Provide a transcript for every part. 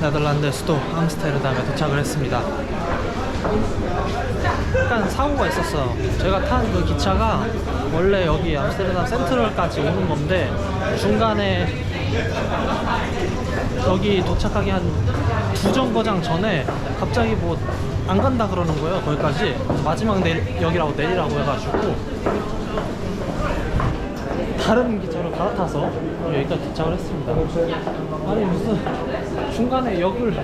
네덜란드 수도 암스테르담에 도착을 했습니다. 약간 사고가 있었어요. 제가 탄 그 기차가 원래 여기 암스테르담 센트럴까지 오는 건데 중간에 여기 도착하기 한 두 정거장 전에 갑자기 뭐 안 간다 그러는 거예요 거기까지 마지막 내 여기라고 내리라고 해가지고 다른 기차로 갈아타서 여기까지 도착을 했습니다 아니 무슨 중간에 역을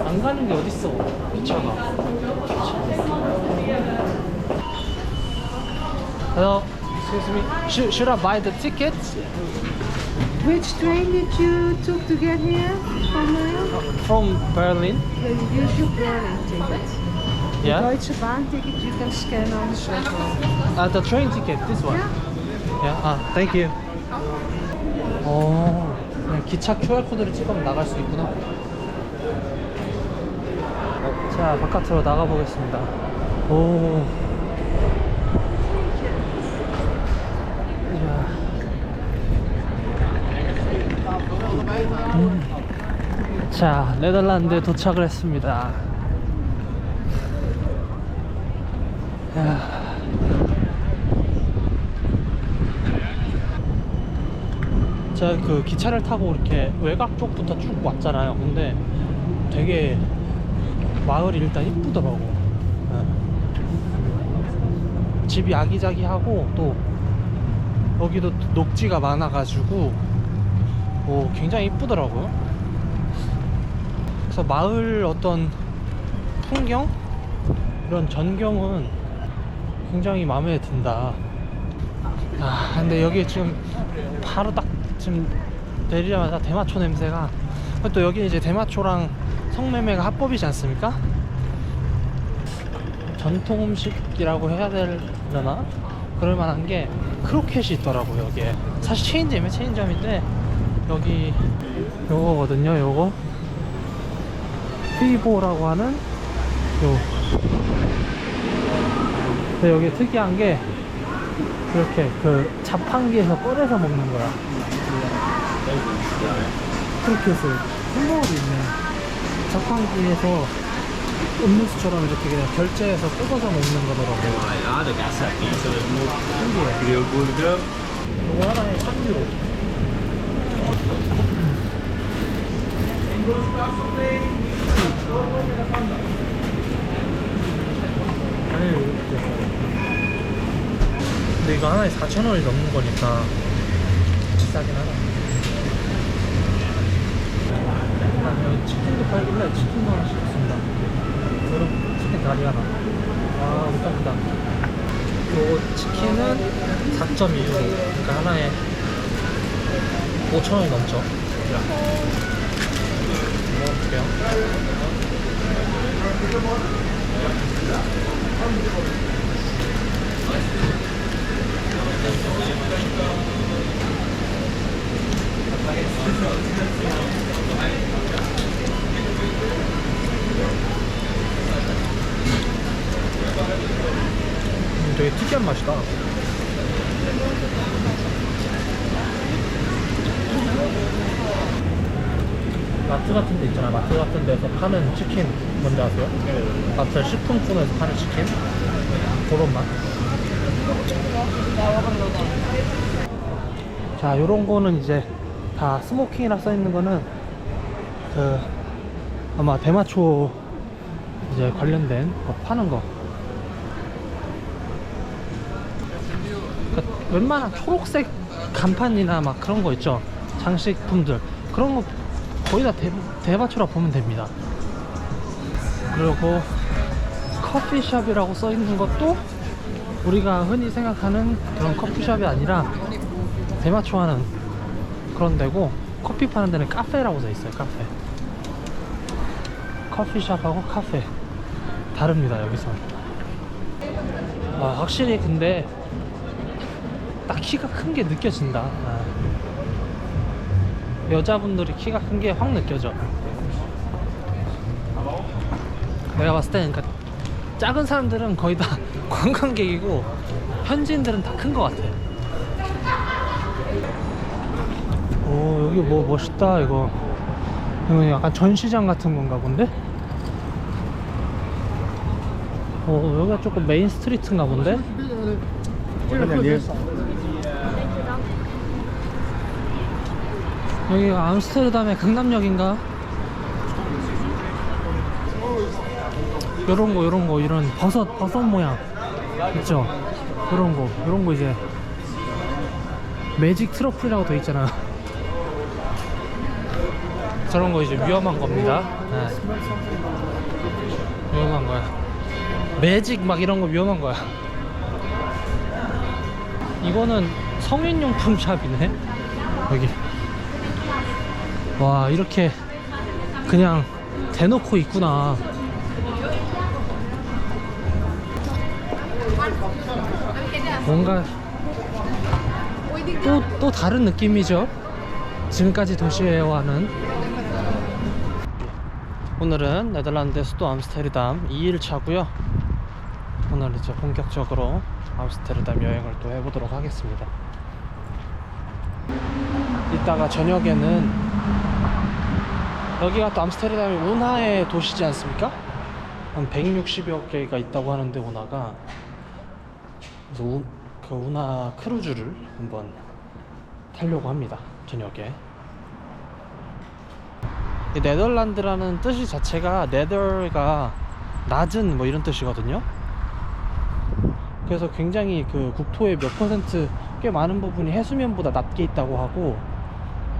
안 가는 게 어딨어 기차가 Hello, excuse me. Should, should I buy the tickets Which train did you took to get here from Maya? from Berlin? Use your Berlin ticket. The Yeah. Deutsche Bahn ticket you can scan on the shuttle. Uh, the train ticket, this one. Yeah. Yeah. 아, thank you. 어, 그냥 기차 QR 코드를 찍으면 나갈 수 있구나. 자, 바깥으로 나가 보겠습니다. 오. 이야. 음. 자, 네덜란드에 도착을 했습니다. 야. 제가 그 기차를 타고 이렇게 외곽 쪽부터 쭉 왔잖아요. 근데 되게 마을이 일단 이쁘더라고. 예. 집이 아기자기하고 또 여기도 녹지가 많아가지고 오, 굉장히 이쁘더라고요. 그래서 마을 어떤 풍경 이런 전경은 굉장히 마음에 든다. 아, 근데 여기 지금 바로 딱 지금 내리자마자 대마초 냄새가 또 여기 이제 대마초랑 성매매가 합법이지 않습니까? 전통 음식이라고 해야 되려나? 그럴 만한 게 크로켓이 있더라고요 여기에 사실 체인점이에요 체인점인데 여기 요거거든요 요거 피보라고 하는 요 근데 여기 특이한 게 이렇게 그 자판기에서 꺼내서 먹는 거야. 크로켓을 햄버거도 있네. 자판기에서 음료수처럼 이렇게 그냥 결제해서 뜯어서 먹는 거더라고요. I. Så det må 신기해. grillburger. 이거 하나에 3유로. 근데 이거 하나에 4,000원이 넘는 거니까 비싸긴 하다. 아, 여기 치킨도 팔길래 치킨도 하나 시켰습니다. 여러분, 치킨 다리 하나. 아, 못합니다. 요거 치킨은 4.2유로 그러니까 하나에 5천원이 넘죠 먹어볼게요 음, 되게 특이한 맛이다. 마트 같은 데 있잖아. 마트 같은 데서 파는 치킨 뭔지 아세요? 마트 식품촌에서 파는 치킨? 그런 맛? 자, 요런 거는 이제 다 스모킹이라 써 있는 거는 그 아마 대마초 이제 관련된 거 파는 거. 그러니까 웬만한 초록색 간판이나 막 그런 거 있죠. 장식품들 그런 거 거의 다 대, 대마초라 보면 됩니다. 그리고 커피숍이라고 써 있는 것도 우리가 흔히 생각하는 그런 커피숍이 아니라 대마초 하는 그런 데고 커피 파는 데는 카페라고 써 있어요 카페 커피숍하고 카페 다릅니다 여기서 아, 확실히 근데 딱 키가 큰 게 느껴진다 아. 여자분들이 키가 큰 게 확 느껴져 내가 봤을 때는 그러니까 작은 사람들은 거의 다 관광객이고 현지인들은 다 큰 것 같아. 오 여기 뭐 멋있다 이거. 이건 약간 전시장 같은 건가 본데? 어 여기가 조금 메인 스트리트인가 본데? 여기가 암스테르담의 강남역인가? 요런 거 요런 거 이런 버섯 버섯 모양 있죠? 요런 거 요런 거 이제 매직 트러플이라고 돼 있잖아 저런 거 이제 위험한 겁니다. 네. 위험한 거야. 매직 막 이런 거 위험한 거야. 이거는 성인용품 샵이네. 여기. 와 이렇게 그냥 대놓고 있구나. 뭔가 또, 또 다른 느낌이죠? 지금까지 도시여와는 오늘은 네덜란드 수도 암스테르담 2일차고요. 오늘 이제 본격적으로 암스테르담 여행을 또 해보도록 하겠습니다. 이따가 저녁에는 여기가 또 암스테르담이 운하의 도시지 않습니까? 한 160여 개가 있다고 하는데 운하가 그래서 우, 그 운하 크루즈를 한번 타려고 합니다. 저녁에. 이 네덜란드라는 뜻이 자체가 네덜가 낮은 뭐 이런 뜻이거든요. 그래서 굉장히 그 국토의 몇 퍼센트 꽤 많은 부분이 해수면보다 낮게 있다고 하고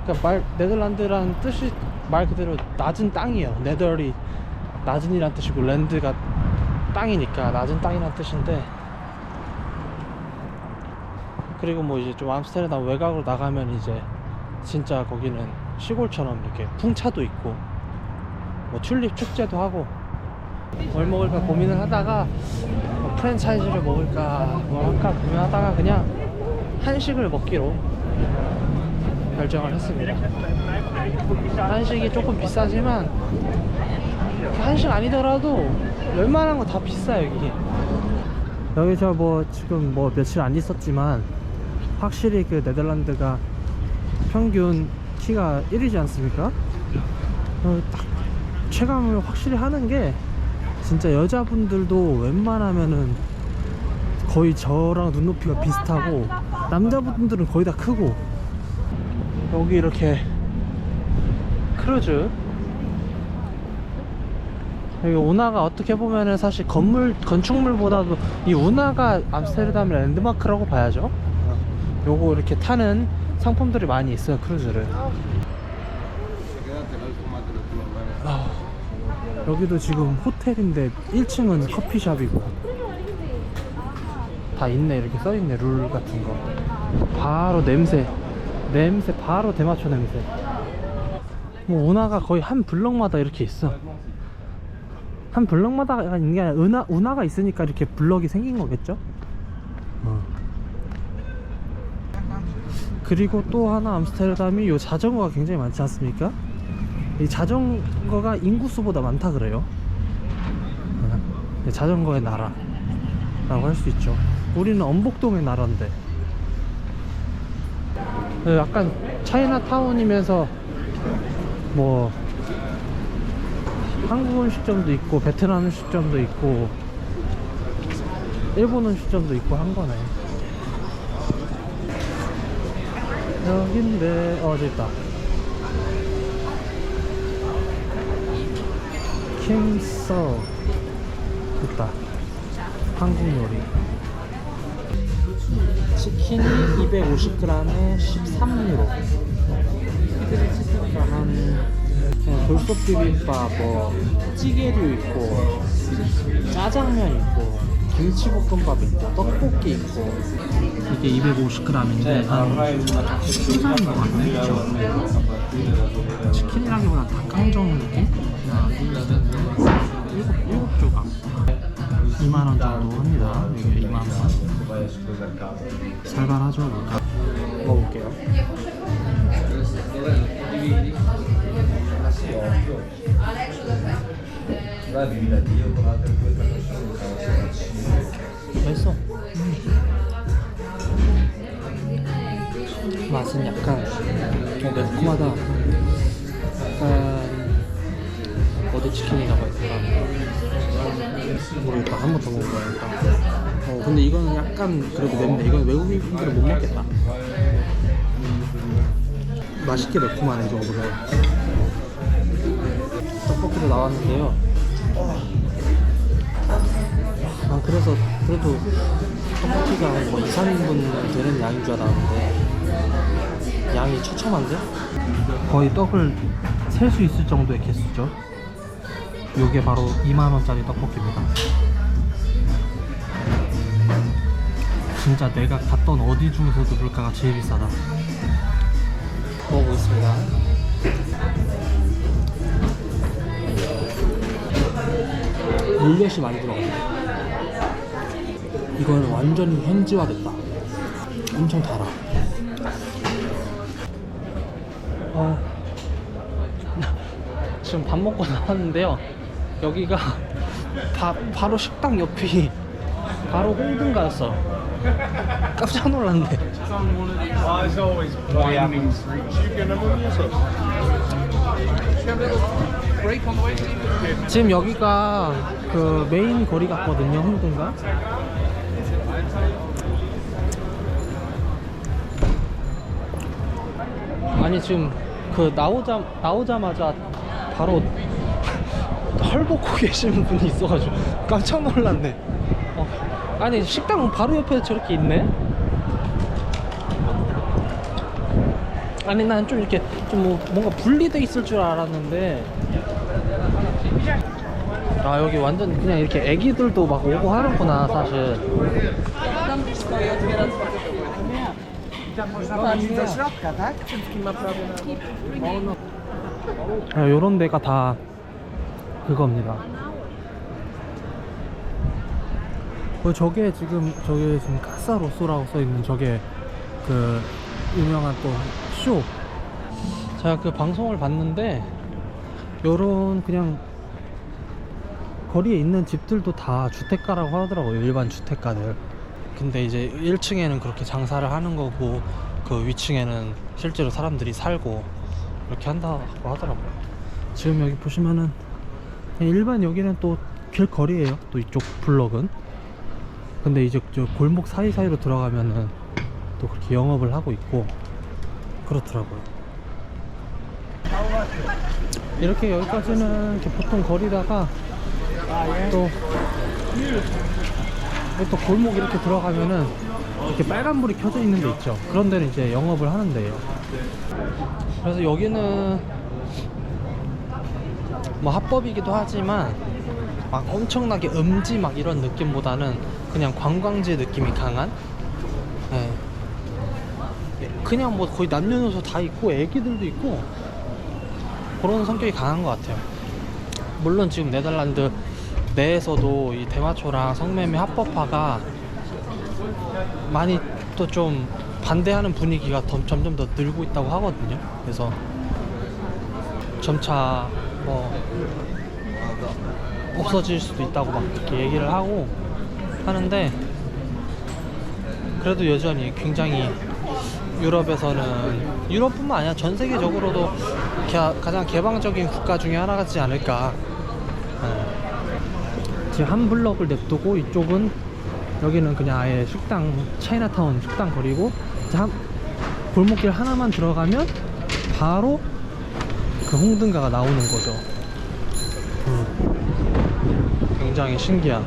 그러니까 말 네덜란드라는 뜻이 말 그대로 낮은 땅이에요. 네덜이 낮은이란 뜻이고 랜드가 땅이니까 낮은 땅이란 뜻인데 그리고 뭐 이제 좀 암스테르담 외곽으로 나가면 이제 진짜 거기는 시골처럼 이렇게 풍차도 있고 뭐 튤립 축제도 하고 뭘 먹을까 고민을 하다가 뭐 프랜차이즈를 먹을까 뭐 할까 고민하다가 그냥 한식을 먹기로 결정을 했습니다. 한식이 조금 비싸지만 한식 아니더라도 웬만한 거 다 비싸 여기. 여기 저뭐 지금 뭐 며칠 안 있었지만 확실히 그 네덜란드가 평균 키가 1이지 않습니까? 어, 딱 체감을 확실히 하는 게 진짜 여자분들도 웬만하면은 거의 저랑 눈높이가 비슷하고 남자분들은 거의 다 크고 여기 이렇게 크루즈 여기 운하가 어떻게 보면은 사실 건물 건축물보다도 이 운하가 암스테르담의 랜드마크라고 봐야죠. 요거 이렇게 타는 상품들이 많이 있어요 크루즈를. 아, 여기도 지금 호텔인데 1층은 커피숍이고 다 있네 이렇게 써있네 룰 같은 거. 바로 냄새 냄새 바로 대마초 냄새. 뭐 운하가 거의 한 블럭마다 이렇게 있어. 한 블럭마다 있는 게 아니라 은하, 운하가 있으니까 이렇게 블럭이 생긴 거겠죠? 어. 그리고 또 하나 암스테르담이 요 자전거가 굉장히 많지 않습니까? 이 자전거가 인구수보다 많다 그래요. 어. 이 자전거의 나라 라고 할 수 있죠. 우리는 엄복동의 나라인데 네, 약간 차이나타운이면서 뭐 한국 음식점도 있고 베트남 음식점도 있고 일본 음식점도 있고 한 거네 여긴데 어 저기 있다. 킹서 있다. 한국 요리. 치킨이 250g에 13유로. 한 그냥 돌솥 비빔밥 뭐 찌개류 있고 짜장면 있고 김치볶음밥 있고 떡볶이 있고 이게 250g인데 한 13인 것 같네 그쵸? 치킨이라기보다 닭강정 느낌? 그냥 일곱, 일곱 조각 2만원 정도 합니다 이게 2만원 살벌하죠 먹어볼게요 맛있어. 맛은 약간 좀 매콤하다. 약간 치킨이라고 했을까? 모르겠다. 한 번 더 먹어봐야 겠다. 어, 근데 이거는 약간 그래도 맵네. 이건 외국인들은 못 먹겠다. 맛있게 매콤하네, 저거 보세요. 떡볶이도 나왔는데요. 아, 그래서 그래도 떡볶이가 뭐 2, 3인분 되는 양인 줄 알았는데 양이 처참한데? 거의 떡을 셀 수 있을 정도의 개수죠. 요게 바로 2만원짜리 떡볶이입니다. 진짜 내가 갔던 어디 중에서도 물가가 제일 비싸다. 먹어보겠습니다. 물엿이 많이 들어갔네. 이거는 완전히 현지화됐다. 엄청 달아. 아, 지금 밥 먹고 나왔는데요. 여기가 바, 바로 식당 옆이 바로 홍등가였어. 깜짝 놀랐네. 지금 여기가 그 메인 거리 같거든요, 홍등가. 아니 지금 그 나오자 나오자마자 바로 헐벗고 계시는 분이 있어가지고 깜짝 놀랐네. 어, 아니 식당 바로 옆에 저렇게 있네. 아니 난 좀 이렇게 좀 뭐 뭔가 분리돼 있을 줄 알았는데 아 여기 완전 그냥 이렇게 애기들도 막 오고 하는구나 사실 아, 요런 데가 다 그겁니다 어, 저게 지금 저게 지금 카사로소라고 써 있는 저게 그 유명한 또 쇼. 제가 그 방송을 봤는데 요런 그냥 거리에 있는 집들도 다 주택가라고 하더라고요. 일반 주택가들. 근데 이제 1층에는 그렇게 장사를 하는 거고 그 위층에는 실제로 사람들이 살고 이렇게 한다고 하더라고요. 지금 여기 보시면은 일반 여기는 또 길거리예요. 또 이쪽 블럭은. 근데 이제 저 골목 사이사이로 들어가면은 또 그렇게 영업을 하고 있고 그렇더라고요. 이렇게 여기까지는 이렇게 보통 거리다가 또, 또 골목 이렇게 들어가면은 이렇게 빨간불이 켜져 있는 데 있죠. 그런 데는 이제 영업을 하는데요. 그래서 여기는 뭐 합법이기도 하지만 막 엄청나게 음지 막 이런 느낌보다는 그냥 관광지 느낌이 강한 예. 그냥 뭐 거의 남녀노소 다 있고 애기들도 있고 그런 성격이 강한 것 같아요 물론 지금 네덜란드 내에서도 이 대마초랑 성매매 합법화가 많이 또 좀 반대하는 분위기가 더- 점점 더 늘고 있다고 하거든요 그래서 점차 뭐 없어질 수도 있다고 막 이렇게 얘기를 하고 하는데 그래도 여전히 굉장히 유럽에서는 유럽뿐만 아니라 전 세계적으로도 가- 가장 개방적인 국가 중에 하나 같지 않을까. 예. 지금 한 블럭을 냅두고 이쪽은 여기는 그냥 아예 식당 차이나타운 식당 거리고 한 골목길 하나만 들어가면 바로 그 홍등가가 나오는 거죠. 음. 굉장히 신기한.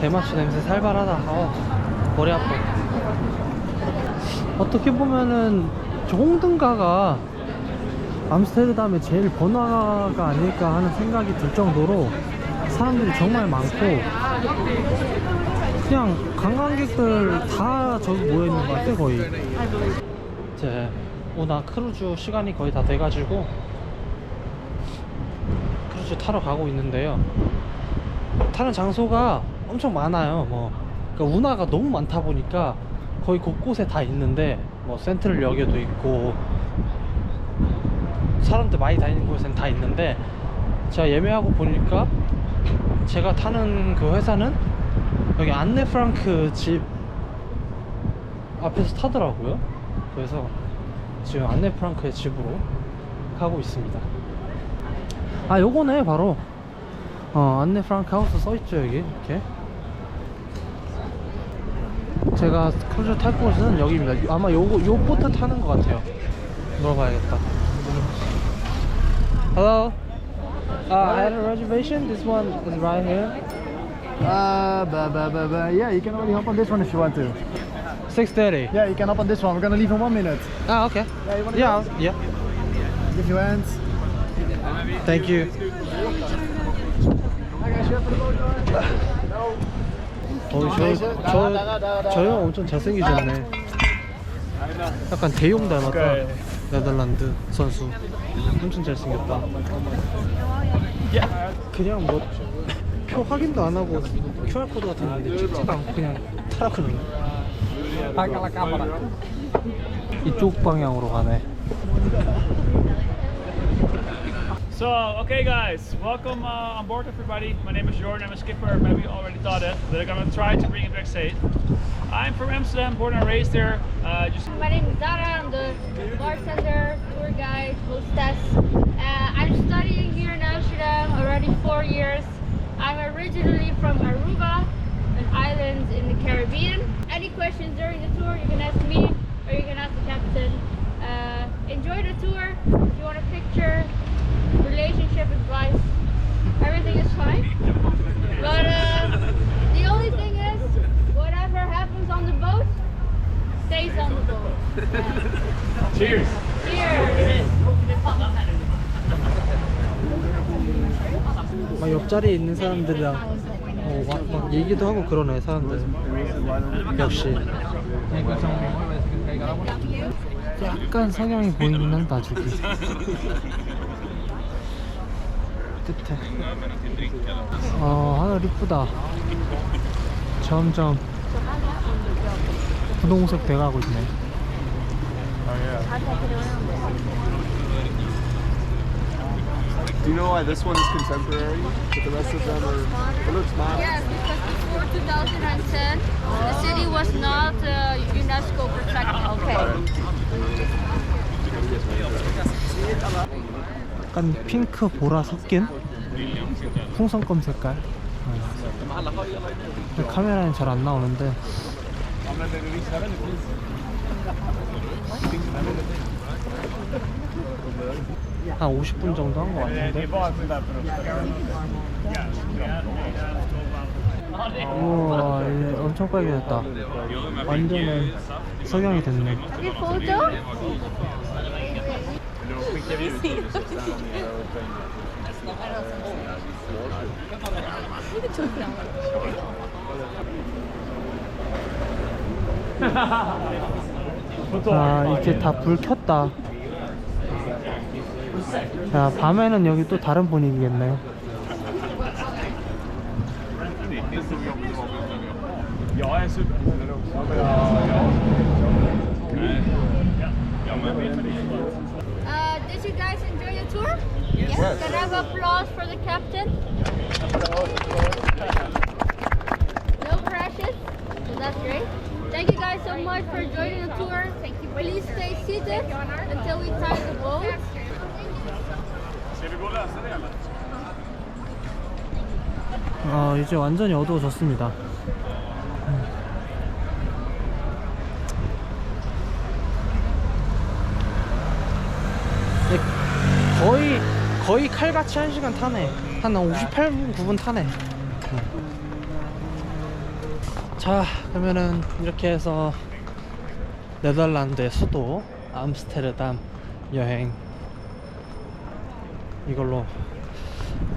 대마초 냄새 살벌하다. 어, 머리 아파. 어떻게 보면은 저 홍등가가 암스테르담의 제일 번화가 아닐까 하는 생각이 들 정도로 사람들이 정말 많고 그냥 관광객들 다 저기 모여 있는 것 같아 거의. 이제 오나 크루즈 시간이 거의 다 돼가지고 크루즈 타러 가고 있는데요. 타는 장소가 엄청 많아요. 뭐 그러니까 운하가 너무 많다 보니까 거의 곳곳에 다 있는데 뭐 센트럴역에도 있고 사람들 많이 다니는 곳에는 다 있는데 제가 예매하고 보니까 제가 타는 그 회사는 여기 안네 프랑크 집 앞에서 타더라고요. 그래서 지금 안네 프랑크의 집으로 생각하고 있습니다. 아 요거네 바로. 어 안네 프랑크 하우스 써있죠 여기. 이렇게. 제가 크루즈 탈 곳은 여기입니다. 아마 요거 요 보트 타는 것 같아요. 물어봐야겠다 Hello uh, I had a reservation this one is right here Uh, bah, bah, bah, bah. Yeah, you can only hop on this one if you want to. 6.30 Yeah, you can hop on this one. We're gonna leave in one minute. Ah okay Yeah, you wanna Yeah go? yeah Give you hands. Thank you Hi guys, you have for the boat door? 어, 저, 저, 저 형 엄청 잘생기셨네. 약간 대용 닮았다. 네덜란드 선수. 엄청 잘생겼다. 그냥 뭐, 표 확인도 안 하고 QR코드 같은 건데 찍지도 않고 그냥 타라 그러네. 이쪽 방향으로 가네. So, okay, guys, welcome uh, on board, everybody. My name is Jordan. I'm a skipper. Maybe you already thought it, but I'm gonna try to bring it back safe. I'm from Amsterdam, born and raised there. Uh, just My name is Zara. I'm the bartender, tour guide, hostess. Uh, I'm studying here in Amsterdam already four years. I'm originally from Aruba, an island in the Caribbean. Any questions during the tour, you can ask me or you can ask the captain. Uh, enjoy the tour. If you want a picture, advice, everything is fine. But uh, the only thing is, whatever happens on the boat, stays on the boat. cheers. Cheers! 막 옆자리에 있는 사람들이랑 어, 막, 막 얘기도 하고 그러네 사람들. 역시. 약간 성향이 보이긴 한다 저기. 끝에. 어 하늘 이쁘다. 점점 분홍색 돼가고 있네. Do you know why this one is contemporary, but the rest of them are? It looks modern. Yes, because before 2010, the city was not uh, UNESCO protected. Okay. 약간 핑크 보라 섞인 풍선껌 색깔. 어. 카메라엔 잘안 나오는데. 한 50분 정도 한 것 같은데. 우와, 엄청 빨개졌다. 완전히 석양이 됐네. Take photo? 아 이제 다 불 켰다. 야 밤에는 여기 또 다른 분위기겠네 Ja, en super. Uh, did you guys enjoy the tour? Yes. Can I have applause for the captain? No crashes? So that's great. Thank you guys so much for joining the tour. Thank you. Please stay seated until we tie the boat. 어 이제 완전히 어두워졌습니다 네, 거의 칼같이 한 시간 타네 한 58분 9분 타네 자 그러면은 이렇게 해서 네덜란드의 수도 암스테르담 여행 이걸로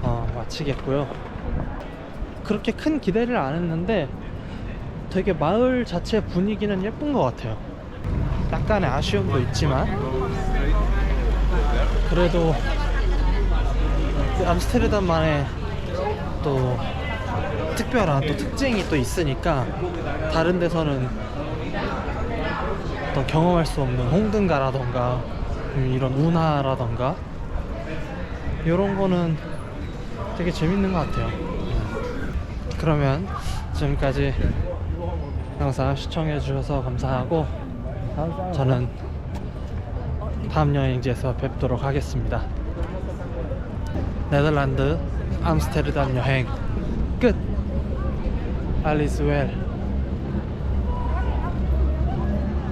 어, 마치겠고요. 그렇게 큰 기대를 안 했는데 되게 마을 자체 분위기는 예쁜 것 같아요. 약간의 아쉬움도 있지만 그래도 그 암스테르담만의 또 특별한 또 특징이 또 있으니까 다른 데서는 또 경험할 수 없는 홍등가라던가 이런 운하라던가 이런 거는 되게 재밌는 것 같아요. 그러면 지금까지 영상 시청해 주셔서 감사하고 저는 다음 여행지에서 뵙도록 하겠습니다. 네덜란드 암스테르담 여행 끝. 알리스 웰.